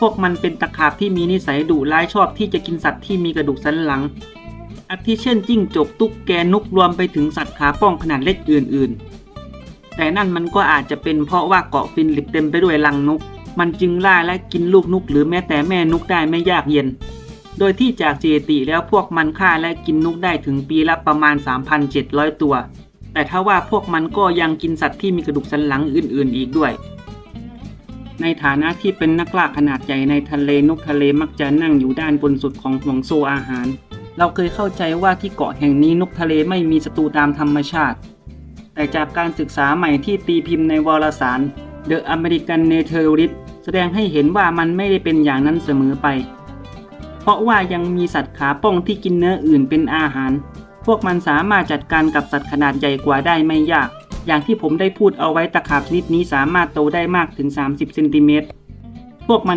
พวกมันเป็นตะขาบที่มีนิสัยดุร้ายชอบที่จะกินสัตว์ที่มีกระดูกสันหลัง อาทิเช่นจิ้งจกตุ๊กแกนกรวมไปถึงสัตว์ขาป้องขนาดเล็กอื่น ๆ แต่นั่นมันก็อาจจะเป็นเพราะว่าเกาะฟินลิปเต็มไปด้วยรังนก มันจึงล่าและกินลูกนกหรือแม้แต่แม่นกได้ไม่ยากเย็น โดยที่จากสถิติแล้วพวกมันฆ่าและกินนกได้ถึงปีละประมาณ 3,700 ตัว แต่ถ้าว่าพวกมันก็ยังกินสัตว์ที่มีกระดูกสันหลังอื่น ๆ อีกด้วย ในฐานะที่เป็นนักล่าขนาดใหญ่ในทะเลนกทะเลมักจะนั่งอยู่ด้านบนสุดของห่วงโซ่อาหาร เราเคยเข้าใจว่าที่เกาะแห่งนี้นกทะเลไม่มีศัตรูตามธรรมชาติ แต่จากการศึกษาใหม่ที่ตีพิมพ์ในวารสาร The American Naturalist แสดงให้เห็นว่ามันไม่ได้เป็นอย่างนั้นเสมอไป เพราะว่ายังมีสัตว์ขาป้องที่กินเนื้ออื่นเป็นอาหาร พวกมันสามารถจัดการกับสัตว์ขนาดใหญ่กว่าได้ไม่ยาก อย่างที่ผมได้พูดเอาไว้ตะขาบชนิดนี้สามารถโตได้มากถึง 30 เซนติเมตร พวกมัน